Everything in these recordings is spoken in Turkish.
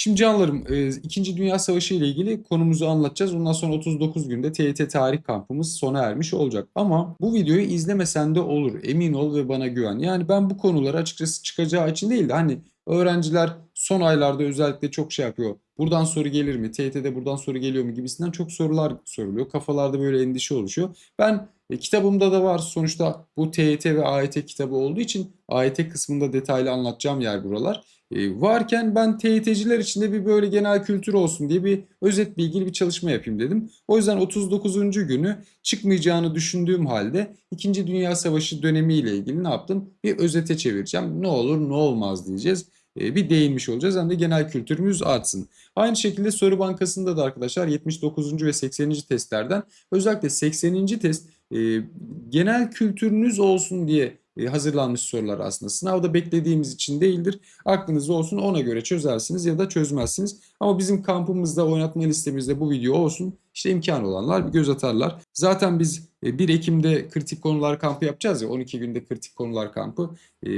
Şimdi canlarım, e, İkinci Dünya Savaşı ile ilgili konumuzu anlatacağız. Ondan sonra 39 günde TYT tarih kampımız sona ermiş olacak. Ama bu videoyu izlemesen de olur. Emin ol ve bana güven. Yani ben bu konuları açıkçası çıkacağı için değil de hani öğrenciler son aylarda özellikle çok şey yapıyor. Buradan soru gelir mi? TYT'de buradan soru geliyor mu gibisinden çok sorular soruluyor. Kafalarda böyle endişe oluşuyor. Ben e, kitabımda da var. Sonuçta bu TYT ve AYT kitabı olduğu için AYT kısmında detaylı anlatacağım yer buralar. E, varken ben TYT'ciler için de bir böyle genel kültür olsun diye bir özet bilgili bir çalışma yapayım dedim. O yüzden 39. günü çıkmayacağını düşündüğüm halde 2. Dünya Savaşı dönemiyle ilgili ne yaptım? Bir özete çevireceğim. Ne olur ne olmaz diyeceğiz. E, bir değinmiş olacağız hem de genel kültürümüz artsın. Aynı şekilde soru bankasında da arkadaşlar 79. ve 80. testlerden özellikle 80. test e, genel kültürünüz olsun diye e, hazırlanmış sorular aslında. Sınavda beklediğimiz için değildir. Aklınızda olsun ona göre çözersiniz ya da çözmezsiniz. Ama bizim kampımızda oynatma listemizde bu video olsun. İşte imkan olanlar bir göz atarlar. Zaten biz 1 Ekim'de kritik konular kampı yapacağız ya 12 günde kritik konular kampı. E,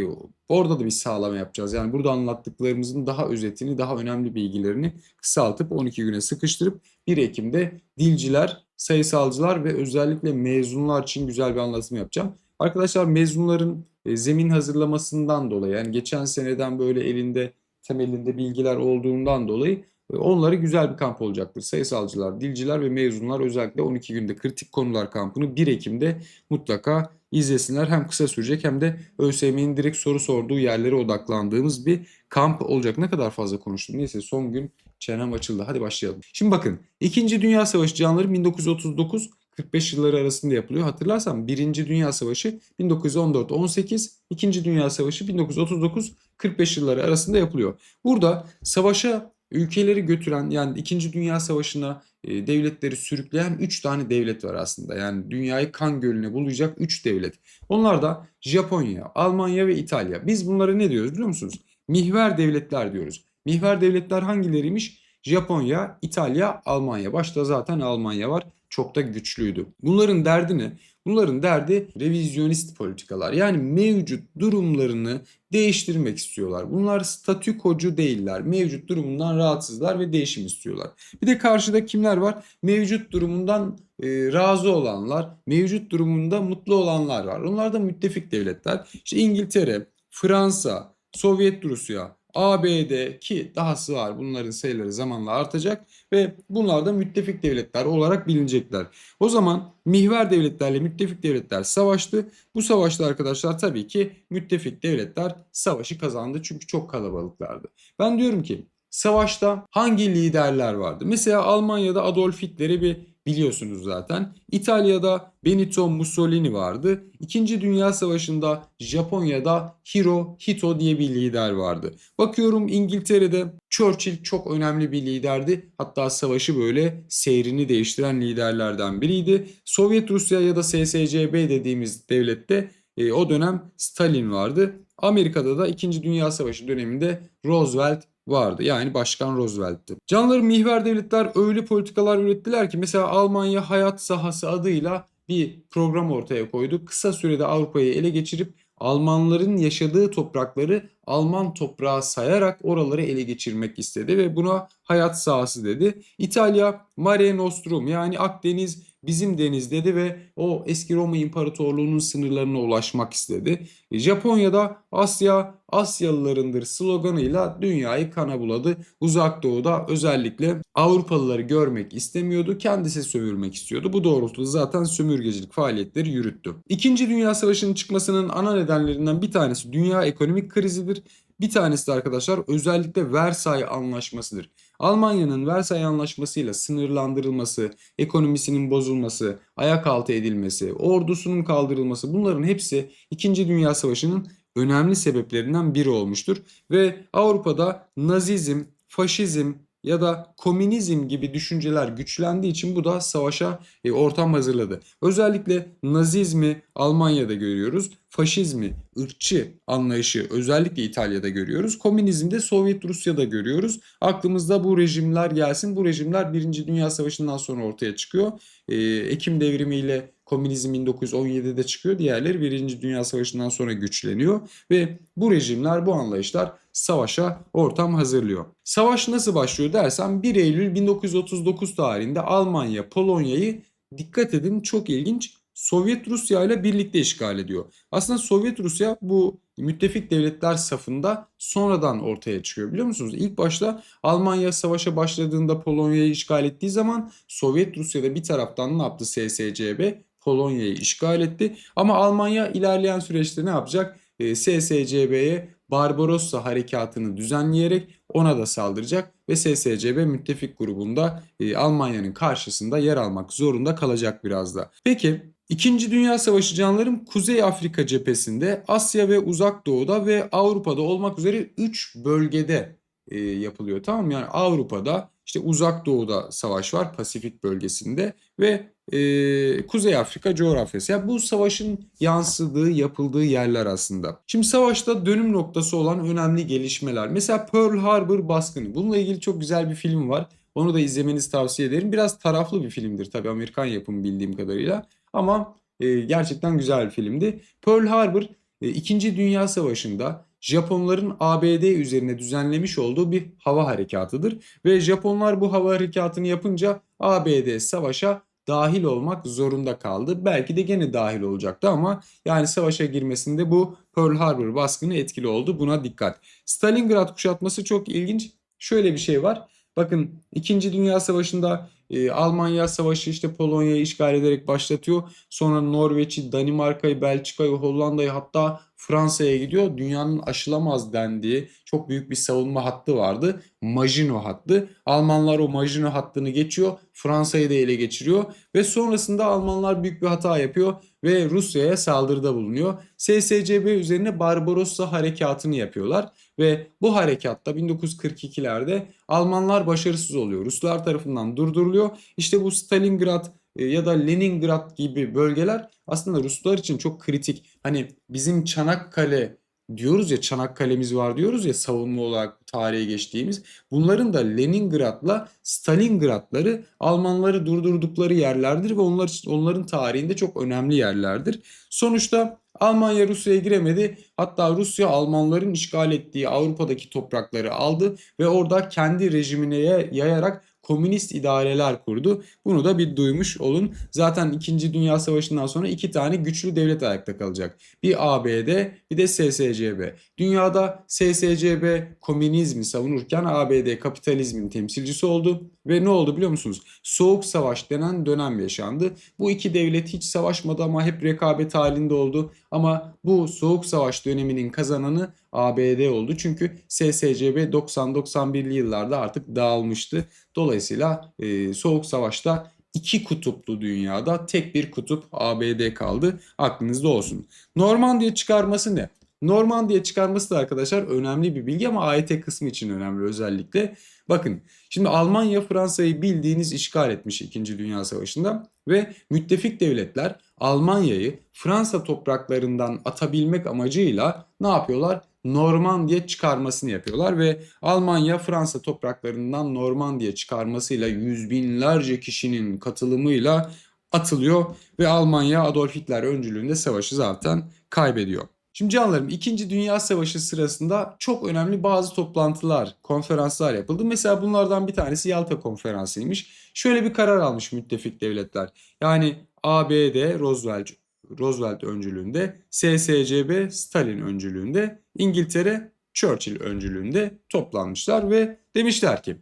orada da bir sağlama yapacağız. Yani burada anlattıklarımızın daha özetini, daha önemli bilgilerini kısaltıp 12 güne sıkıştırıp 1 Ekim'de dilciler, sayısalcılar ve özellikle mezunlar için güzel bir anlatım yapacağım. Arkadaşlar mezunların e, zemin hazırlamasından dolayı yani geçen seneden böyle elinde temelinde bilgiler olduğundan dolayı onlara güzel bir kamp olacaktır. Sayısalcılar, dilciler ve mezunlar özellikle 12 günde kritik konular kampını 1 Ekim'de mutlaka izlesinler. Hem kısa sürecek hem de ÖSYM'nin direkt soru sorduğu yerlere odaklandığımız bir kamp olacak. Ne kadar fazla konuştum. Neyse son gün çenem açıldı. Hadi başlayalım. Şimdi bakın 2. Dünya Savaşı canları 1939 45 yılları arasında yapılıyor. Hatırlarsan 1. Dünya Savaşı 1914-18, 2. Dünya Savaşı 1939-45 yılları arasında yapılıyor. Burada savaşa ülkeleri götüren yani 2. Dünya Savaşı'na e, devletleri sürükleyen 3 tane devlet var aslında. Yani dünyayı kan gölüne bulayacak 3 devlet. Onlar da Japonya, Almanya ve İtalya. Biz bunlara ne diyoruz biliyor musunuz? Mihver devletler diyoruz. Mihver devletler hangileriymiş? Japonya, İtalya, Almanya. Başta zaten Almanya var. Çok da güçlüydü. Bunların derdi ne? Bunların derdi revizyonist politikalar. Yani mevcut durumlarını değiştirmek istiyorlar. Bunlar statükocu değiller. Mevcut durumundan rahatsızlar ve değişim istiyorlar. Bir de karşıda kimler var? Mevcut durumundan e, razı olanlar, mevcut durumunda mutlu olanlar var. Onlar da müttefik devletler. İşte İngiltere, Fransa, Sovyet Rusya, ABD ki dahası var bunların sayıları zamanla artacak ve bunlar da müttefik devletler olarak bilinecekler. O zaman mihver devletlerle müttefik devletler savaştı. Bu savaşta arkadaşlar tabii ki müttefik devletler savaşı kazandı çünkü çok kalabalıklardı. Ben diyorum ki savaşta hangi liderler vardı? Mesela Almanya'da Adolf Hitler'i bir biliyorsunuz zaten. İtalya'da Benito Mussolini vardı. İkinci Dünya Savaşı'nda Japonya'da Hirohito diye bir lider vardı. Bakıyorum İngiltere'de Churchill çok önemli bir liderdi. Hatta savaşı böyle seyrini değiştiren liderlerden biriydi. Sovyet Rusya ya da SSCB dediğimiz devlette e, o dönem Stalin vardı. Amerika'da da 2. Dünya Savaşı döneminde Roosevelt vardı. Yani Başkan Roosevelt'ti. Canları mihver devletler öyle politikalar ürettiler ki mesela Almanya hayat sahası adıyla bir program ortaya koydu. Kısa sürede Avrupa'yı ele geçirip Almanların yaşadığı toprakları Alman toprağı sayarak oraları ele geçirmek istedi ve buna hayat sahası dedi. İtalya Mare Nostrum yani Akdeniz bizim deniz dedi ve o eski Roma İmparatorluğu'nun sınırlarına ulaşmak istedi. Japonya'da Asya Asyalılarındır sloganıyla dünyayı kana buladı. Uzak Doğu'da özellikle Avrupalıları görmek istemiyordu. Kendisi sömürmek istiyordu. Bu doğrultuda zaten sömürgecilik faaliyetleri yürüttü. İkinci Dünya Savaşı'nın çıkmasının ana nedenlerinden bir tanesi dünya ekonomik krizidir. Bir tanesi de arkadaşlar özellikle Versay Anlaşması'dır. Almanya'nın Versay Anlaşması'yla sınırlandırılması, ekonomisinin bozulması, ayak altı edilmesi, ordusunun kaldırılması bunların hepsi 2. Dünya Savaşı'nın önemli sebeplerinden biri olmuştur. Ve Avrupa'da nazizm, faşizm, ya da komünizm gibi düşünceler güçlendiği için bu da savaşa e, ortam hazırladı. Özellikle nazizmi Almanya'da görüyoruz. Faşizmi, ırkçı anlayışı özellikle İtalya'da görüyoruz. Komünizmi de Sovyet Rusya'da görüyoruz. Aklımızda bu rejimler gelsin. Bu rejimler 1. Dünya Savaşı'ndan sonra ortaya çıkıyor. E, Ekim devrimiyle Komünizm 1917'de çıkıyor. Diğerleri Birinci Dünya Savaşı'ndan sonra güçleniyor ve bu rejimler, bu anlayışlar savaşa ortam hazırlıyor. Savaş nasıl başlıyor dersen 1 Eylül 1939 tarihinde Almanya Polonya'yı dikkat edin çok ilginç Sovyet Rusya ile birlikte işgal ediyor. Aslında Sovyet Rusya bu müttefik devletler safında sonradan ortaya çıkıyor biliyor musunuz? İlk başta Almanya savaşa başladığında Polonya'yı işgal ettiği zaman Sovyet Rusya'da bir taraftan ne yaptı SSCB? Polonya'yı işgal etti. Ama Almanya ilerleyen süreçte ne yapacak? E, SSCB'ye Barbarossa harekatını düzenleyerek ona da saldıracak ve SSCB müttefik grubunda e, Almanya'nın karşısında yer almak zorunda kalacak biraz da. Peki İkinci Dünya Savaşı canlarım Kuzey Afrika cephesinde, Asya ve Uzak Doğu'da ve Avrupa'da olmak üzere 3 bölgede e, yapılıyor tamam mı? Yani Avrupa'da işte Uzak Doğu'da savaş var Pasifik bölgesinde ve e, Kuzey Afrika coğrafyası. Yani bu savaşın yansıdığı, yapıldığı yerler aslında. Şimdi savaşta dönüm noktası olan önemli gelişmeler. Mesela Pearl Harbor baskını. Bununla ilgili çok güzel bir film var. Onu da izlemenizi tavsiye ederim. Biraz taraflı bir filmdir tabii Amerikan yapımı bildiğim kadarıyla. Ama e, gerçekten güzel bir filmdi. Pearl Harbor e, 2. Dünya Savaşı'nda Japonların ABD üzerine düzenlemiş olduğu bir hava harekatıdır. Ve Japonlar bu hava harekatını yapınca ABD savaşa dahil olmak zorunda kaldı. Belki de gene dahil olacaktı ama yani savaşa girmesinde bu Pearl Harbor baskını etkili oldu. Buna dikkat. Stalingrad kuşatması çok ilginç. Şöyle bir şey var. Bakın 2. Dünya Savaşı'nda e, Almanya savaşı işte Polonya'yı işgal ederek başlatıyor. Sonra Norveç'i, Danimarka'yı, Belçika'yı, Hollanda'yı hatta Fransa'ya gidiyor. Dünyanın aşılamaz dendiği çok büyük bir savunma hattı vardı. Maginot hattı. Almanlar o Maginot hattını geçiyor. Fransa'yı da ele geçiriyor. Ve sonrasında Almanlar büyük bir hata yapıyor ve Rusya'ya saldırıda bulunuyor. SSCB üzerine Barbarossa harekatını yapıyorlar ve bu harekatta 1942'lerde Almanlar başarısız oluyor. Ruslar tarafından durduruluyor. İşte bu Stalingrad e, ya da Leningrad gibi bölgeler aslında Ruslar için çok kritik. Hani bizim Çanakkale diyoruz ya Çanakkale'miz var diyoruz ya savunma olarak tarihe geçtiğimiz. Bunların da Leningrad'la Stalingrad'ları Almanları durdurdukları yerlerdir ve onlar onların tarihinde çok önemli yerlerdir. Sonuçta Almanya Rusya'ya giremedi. Hatta Rusya Almanların işgal ettiği Avrupa'daki toprakları aldı ve orada kendi rejimine yayarak komünist idareler kurdu. Bunu da bir duymuş olun. Zaten 2. Dünya Savaşı'ndan sonra iki tane güçlü devlet ayakta kalacak. Bir ABD bir de SSCB. Dünyada SSCB komünizmi savunurken ABD kapitalizmin temsilcisi oldu. Ve ne oldu biliyor musunuz? Soğuk Savaş denen dönem yaşandı. Bu iki devlet hiç savaşmadı ama hep rekabet halinde oldu. Ama bu Soğuk Savaş döneminin kazananı ABD oldu. Çünkü SSCB 90-91'li yıllarda artık dağılmıştı. Dolayısıyla e, Soğuk Savaş'ta iki kutuplu dünyada tek bir kutup ABD kaldı. Aklınızda olsun. Normandiya çıkarması ne? Normandiya çıkarması da arkadaşlar önemli bir bilgi ama AYT kısmı için önemli özellikle. Bakın şimdi Almanya Fransa'yı bildiğiniz işgal etmiş 2. Dünya Savaşı'nda ve müttefik devletler Almanya'yı Fransa topraklarından atabilmek amacıyla ne yapıyorlar? Normandiya çıkarmasını yapıyorlar ve Almanya Fransa topraklarından Normandiya çıkarmasıyla yüz binlerce kişinin katılımıyla atılıyor ve Almanya Adolf Hitler öncülüğünde savaşı zaten kaybediyor. Şimdi canlarım 2. Dünya Savaşı sırasında çok önemli bazı toplantılar, konferanslar yapıldı. Mesela bunlardan bir tanesi Yalta Konferansı'ymış. Şöyle bir karar almış müttefik devletler. Yani ABD, Roosevelt, Roosevelt öncülüğünde, SSCB, Stalin öncülüğünde, İngiltere, Churchill öncülüğünde toplanmışlar ve demişler ki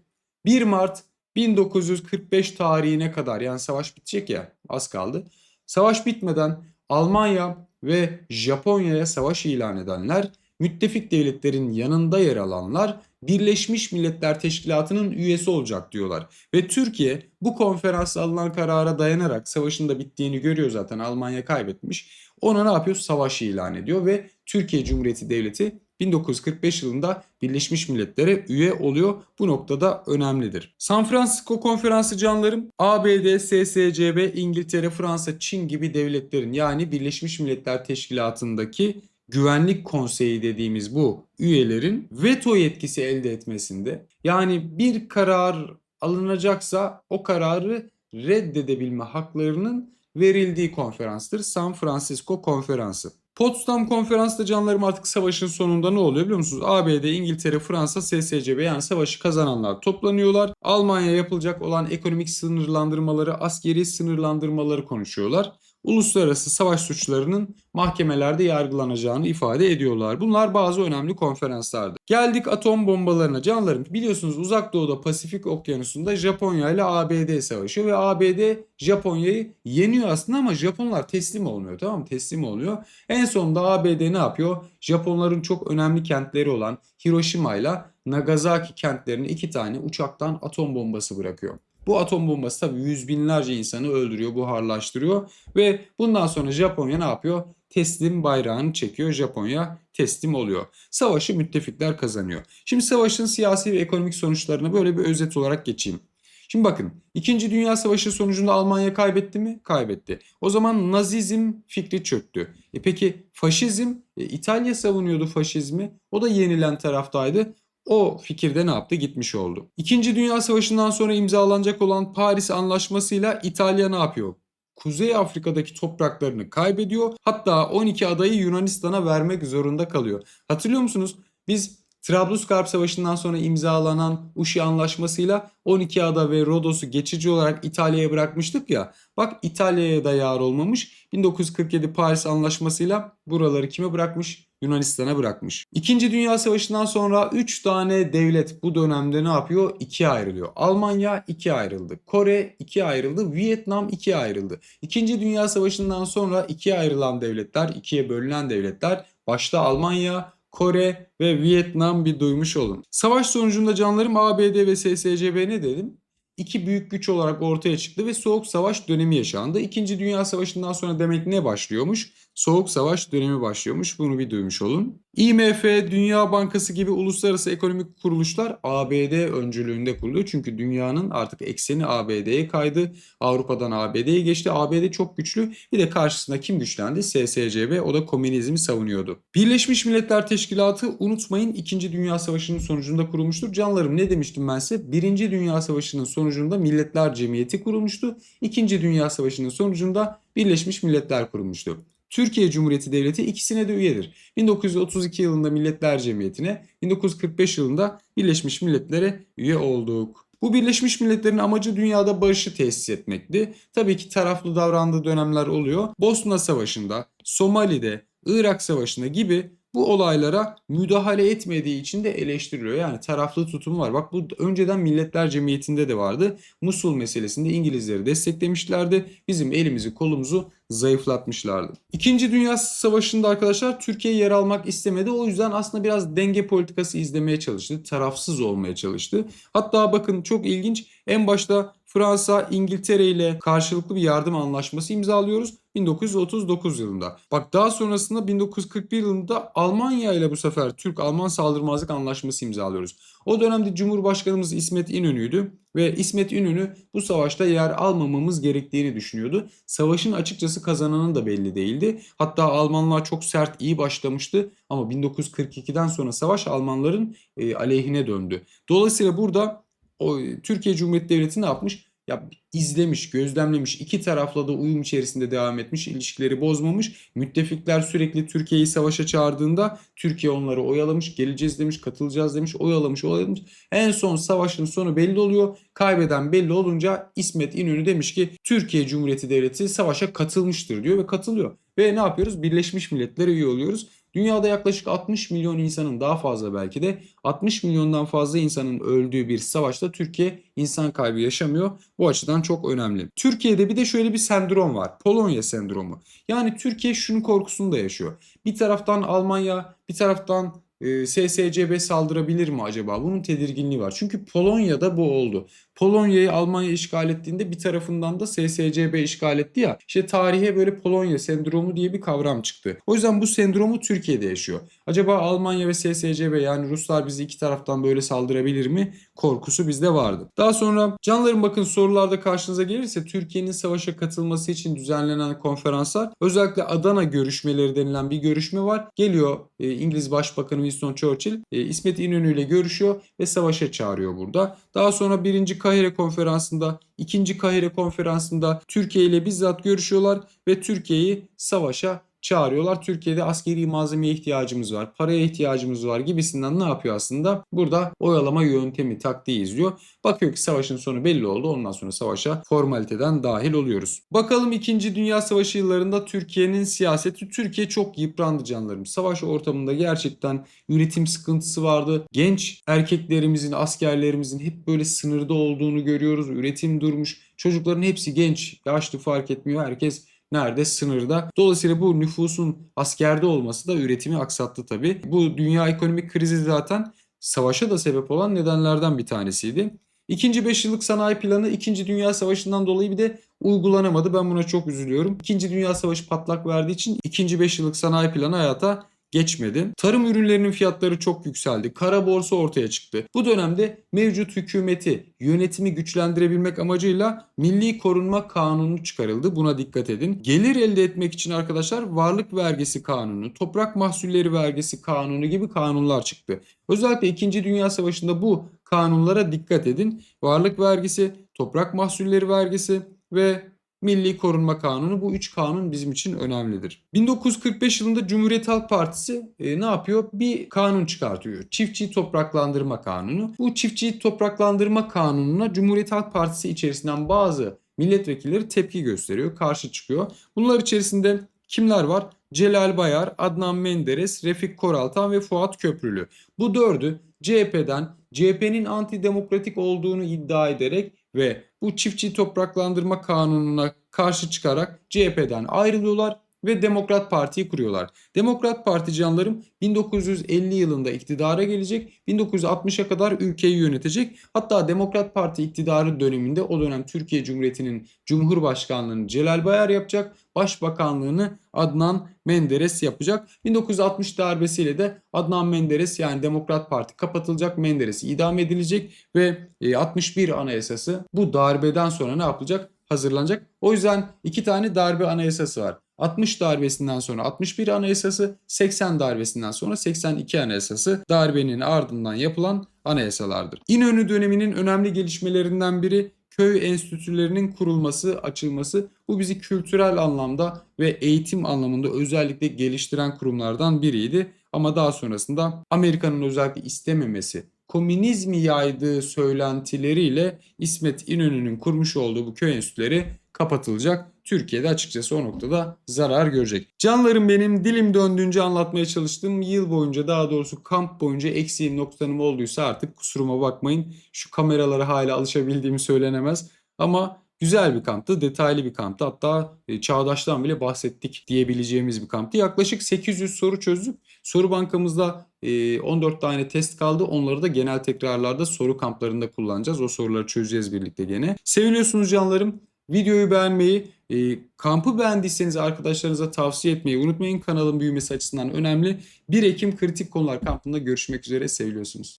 1 Mart 1945 tarihine kadar yani savaş bitecek ya az kaldı. Savaş bitmeden Almanya ve Japonya'ya savaş ilan edenler, müttefik devletlerin yanında yer alanlar Birleşmiş Milletler Teşkilatı'nın üyesi olacak diyorlar. Ve Türkiye bu konferansta alınan karara dayanarak savaşın da bittiğini görüyor zaten Almanya kaybetmiş. Ona ne yapıyor? Savaş ilan ediyor ve Türkiye Cumhuriyeti Devleti 1945 yılında Birleşmiş Milletler'e üye oluyor. Bu noktada önemlidir. San Francisco Konferansı canlarım ABD, SSCB, İngiltere, Fransa, Çin gibi devletlerin yani Birleşmiş Milletler Teşkilatı'ndaki Güvenlik Konseyi dediğimiz bu üyelerin veto yetkisi elde etmesinde yani bir karar alınacaksa o kararı reddedebilme haklarının verildiği konferanstır. San Francisco Konferansı. Potsdam Konferans'ta canlarım artık savaşın sonunda ne oluyor biliyor musunuz? ABD, İngiltere, Fransa, SSCB yani savaşı kazananlar toplanıyorlar. Almanya yapılacak olan ekonomik sınırlandırmaları, askeri sınırlandırmaları konuşuyorlar. Uluslararası savaş suçlarının mahkemelerde yargılanacağını ifade ediyorlar. Bunlar bazı önemli konferanslardı. Geldik atom bombalarına. Canlarım biliyorsunuz uzak doğuda Pasifik okyanusunda Japonya ile ABD savaşı ve ABD Japonya'yı yeniyor aslında ama Japonlar teslim olmuyor tamam mı? Teslim oluyor. En sonunda ABD ne yapıyor? Japonların çok önemli kentleri olan Hiroşima ile Nagasaki kentlerine iki tane uçaktan atom bombası bırakıyor. Bu atom bombası tabii yüz binlerce insanı öldürüyor, buharlaştırıyor ve bundan sonra Japonya ne yapıyor? Teslim bayrağını çekiyor. Japonya teslim oluyor. Savaşı müttefikler kazanıyor. Şimdi savaşın siyasi ve ekonomik sonuçlarına böyle bir özet olarak geçeyim. Şimdi bakın 2. Dünya Savaşı sonucunda Almanya kaybetti mi? Kaybetti. O zaman Nazizm fikri çöktü. E peki faşizm? E, İtalya savunuyordu faşizmi. O da yenilen taraftaydı. O fikirde ne yaptı? Gitmiş oldu. İkinci Dünya Savaşı'ndan sonra imzalanacak olan Paris Anlaşması'yla İtalya ne yapıyor? Kuzey Afrika'daki topraklarını kaybediyor. Hatta 12 adayı Yunanistan'a vermek zorunda kalıyor. Hatırlıyor musunuz? Biz Trablusgarp Savaşı'ndan sonra imzalanan Uşi Anlaşması'yla 12 ada ve Rodos'u geçici olarak İtalya'ya bırakmıştık ya. Bak İtalya'ya da yar olmamış. 1947 Paris Anlaşması'yla buraları kime bırakmış? Yunanistan'a bırakmış. İkinci Dünya Savaşı'ndan sonra 3 tane devlet bu dönemde ne yapıyor? İkiye ayrılıyor. Almanya ikiye ayrıldı. Kore ikiye ayrıldı. Vietnam ikiye ayrıldı. İkinci Dünya Savaşı'ndan sonra ikiye ayrılan devletler, ikiye bölünen devletler başta Almanya, Kore ve Vietnam bir duymuş olun. Savaş sonucunda canlarım ABD ve SSCB ne dedim? İki büyük güç olarak ortaya çıktı ve Soğuk Savaş dönemi yaşandı. İkinci Dünya Savaşı'ndan sonra demek ne başlıyormuş? Soğuk Savaş dönemi başlıyormuş. Bunu bir duymuş olun. IMF, Dünya Bankası gibi uluslararası ekonomik kuruluşlar ABD öncülüğünde kuruluyor. Çünkü dünyanın artık ekseni ABD'ye kaydı. Avrupa'dan ABD'ye geçti. ABD çok güçlü. Bir de karşısında kim güçlendi? SSCB. O da komünizmi savunuyordu. Birleşmiş Milletler Teşkilatı unutmayın 2. Dünya Savaşı'nın sonucunda kurulmuştur. Canlarım ne demiştim ben size? 1. Dünya Savaşı'nın sonucunda Milletler Cemiyeti kurulmuştu. 2. Dünya Savaşı'nın sonucunda Birleşmiş Milletler kurulmuştu. Türkiye Cumhuriyeti Devleti ikisine de üyedir. 1932 yılında Milletler Cemiyeti'ne, 1945 yılında Birleşmiş Milletler'e üye olduk. Bu Birleşmiş Milletler'in amacı dünyada barışı tesis etmekti. Tabii ki taraflı davrandığı dönemler oluyor. Bosna Savaşı'nda, Somali'de, Irak Savaşı'nda gibi bu olaylara müdahale etmediği için de eleştiriliyor. Yani taraflı tutum var. Bak bu önceden Milletler Cemiyeti'nde de vardı. Musul meselesinde İngilizleri desteklemişlerdi. Bizim elimizi kolumuzu zayıflatmışlardı. İkinci Dünya Savaşı'nda arkadaşlar Türkiye yer almak istemedi. O yüzden aslında biraz denge politikası izlemeye çalıştı. Tarafsız olmaya çalıştı. Hatta bakın çok ilginç. En başta Fransa, İngiltere ile karşılıklı bir yardım anlaşması imzalıyoruz 1939 yılında. Bak daha sonrasında 1941 yılında Almanya ile bu sefer Türk-Alman saldırmazlık anlaşması imzalıyoruz. O dönemde Cumhurbaşkanımız İsmet İnönü'ydü ve İsmet İnönü bu savaşta yer almamamız gerektiğini düşünüyordu. Savaşın açıkçası kazananı da belli değildi. Hatta Almanlar çok sert iyi başlamıştı ama 1942'den sonra savaş Almanların e, aleyhine döndü. Dolayısıyla burada o Türkiye Cumhuriyeti Devleti ne yapmış? Ya izlemiş, gözlemlemiş, iki tarafla da uyum içerisinde devam etmiş, ilişkileri bozmamış. Müttefikler sürekli Türkiye'yi savaşa çağırdığında Türkiye onları oyalamış, geleceğiz demiş, katılacağız demiş, oyalamış, oyalamış. En son savaşın sonu belli oluyor. Kaybeden belli olunca İsmet İnönü demiş ki Türkiye Cumhuriyeti Devleti savaşa katılmıştır diyor ve katılıyor. Ve ne yapıyoruz? Birleşmiş Milletler'e üye oluyoruz. Dünyada yaklaşık 60 milyon insanın daha fazla belki de 60 milyondan fazla insanın öldüğü bir savaşta Türkiye insan kaybı yaşamıyor. Bu açıdan çok önemli. Türkiye'de bir de şöyle bir sendrom var. Polonya sendromu. Yani Türkiye şunun korkusunu da yaşıyor. Bir taraftan Almanya, bir taraftan SSCB saldırabilir mi acaba? Bunun tedirginliği var. Çünkü Polonya'da bu oldu. Polonya'yı Almanya işgal ettiğinde bir tarafından da SSCB işgal etti ya. İşte tarihe böyle Polonya sendromu diye bir kavram çıktı. O yüzden bu sendromu Türkiye'de yaşıyor. Acaba Almanya ve SSCB yani Ruslar bizi iki taraftan böyle saldırabilir mi? Korkusu bizde vardı. Daha sonra canlarım bakın sorularda karşınıza gelirse Türkiye'nin savaşa katılması için düzenlenen konferanslar özellikle Adana görüşmeleri denilen bir görüşme var. Geliyor e, İngiliz Başbakanı Winston Churchill e, İsmet İnönü ile görüşüyor ve savaşa çağırıyor burada. Daha sonra 1. Kahire konferansında, 2. Kahire konferansında Türkiye ile bizzat görüşüyorlar ve Türkiye'yi savaşa çağırıyorlar. Türkiye'de askeri malzemeye ihtiyacımız var, paraya ihtiyacımız var gibisinden ne yapıyor aslında? Burada oyalama yöntemi, taktiği izliyor. Bakıyor ki savaşın sonu belli oldu. Ondan sonra savaşa formaliteden dahil oluyoruz. Bakalım 2. Dünya Savaşı yıllarında Türkiye'nin siyaseti. Türkiye çok yıprandı canlarım. Savaş ortamında gerçekten üretim sıkıntısı vardı. Genç erkeklerimizin, askerlerimizin hep böyle sınırda olduğunu görüyoruz. Üretim durmuş. Çocukların hepsi genç, yaşlı fark etmiyor. Herkes nerede? Sınırda. Dolayısıyla bu nüfusun askerde olması da üretimi aksattı tabii. Bu dünya ekonomik krizi zaten savaşa da sebep olan nedenlerden bir tanesiydi. İkinci 5 yıllık sanayi planı 2. Dünya Savaşı'ndan dolayı bir de uygulanamadı. Ben buna çok üzülüyorum. 2. Dünya Savaşı patlak verdiği için 2. 5 yıllık sanayi planı hayata geçmedi. Tarım ürünlerinin fiyatları çok yükseldi. Kara borsa ortaya çıktı. Bu dönemde mevcut hükümeti, yönetimi güçlendirebilmek amacıyla Milli Korunma Kanunu çıkarıldı. Buna dikkat edin. Gelir elde etmek için arkadaşlar varlık vergisi kanunu, toprak mahsulleri vergisi kanunu gibi kanunlar çıktı. Özellikle 2. Dünya Savaşı'nda bu kanunlara dikkat edin. Varlık vergisi, toprak mahsulleri vergisi ve Milli Korunma Kanunu bu üç kanun bizim için önemlidir. 1945 yılında Cumhuriyet Halk Partisi e, ne yapıyor? Bir kanun çıkartıyor. Çiftçi Topraklandırma Kanunu. Bu Çiftçi Topraklandırma Kanunu'na Cumhuriyet Halk Partisi içerisinden bazı milletvekilleri tepki gösteriyor, karşı çıkıyor. Bunlar içerisinde kimler var? Celal Bayar, Adnan Menderes, Refik Koraltan ve Fuat Köprülü. Bu dördü CHP'den CHP'nin antidemokratik olduğunu iddia ederek ve bu çiftçi topraklandırma kanununa karşı çıkarak CHP'den ayrılıyorlar ve Demokrat Parti'yi kuruyorlar. Demokrat Parti canlarım 1950 yılında iktidara gelecek, 1960'a kadar ülkeyi yönetecek. Hatta Demokrat Parti iktidarı döneminde o dönem Türkiye Cumhuriyeti'nin Cumhurbaşkanlığını Celal Bayar yapacak, Başbakanlığını Adnan Menderes yapacak. 1960 darbesiyle de Adnan Menderes yani Demokrat Parti kapatılacak, Menderes idam edilecek ve e, 61 anayasası bu darbeden sonra ne yapılacak? Hazırlanacak. O yüzden iki tane darbe anayasası var. 60 darbesinden sonra 61 anayasası, 80 darbesinden sonra 82 anayasası darbenin ardından yapılan anayasalardır. İnönü döneminin önemli gelişmelerinden biri köy enstitülerinin kurulması, açılması. Bu bizi kültürel anlamda ve eğitim anlamında özellikle geliştiren kurumlardan biriydi. Ama daha sonrasında Amerika'nın özellikle istememesi, komünizmi yaydığı söylentileriyle İsmet İnönü'nün kurmuş olduğu bu köy enstitüleri kapatılacak. Türkiye'de açıkçası o noktada zarar görecek. Canlarım benim dilim döndüğünce anlatmaya çalıştığım yıl boyunca daha doğrusu kamp boyunca eksiğim noktanım olduysa artık kusuruma bakmayın. Şu kameralara hala alışabildiğimi söylenemez. Ama güzel bir kamptı, detaylı bir kamptı. Hatta e, Çağdaş'tan bile bahsettik diyebileceğimiz bir kamptı. Yaklaşık 800 soru çözdük. Soru bankamızda e, 14 tane test kaldı. Onları da genel tekrarlarda soru kamplarında kullanacağız. O soruları çözeceğiz birlikte gene. Seviliyorsunuz canlarım. Videoyu beğenmeyi, e, kampı beğendiyseniz arkadaşlarınıza tavsiye etmeyi unutmayın. Kanalın büyümesi açısından önemli. 1 Ekim Kritik Konular kampında görüşmek üzere seviliyorsunuz.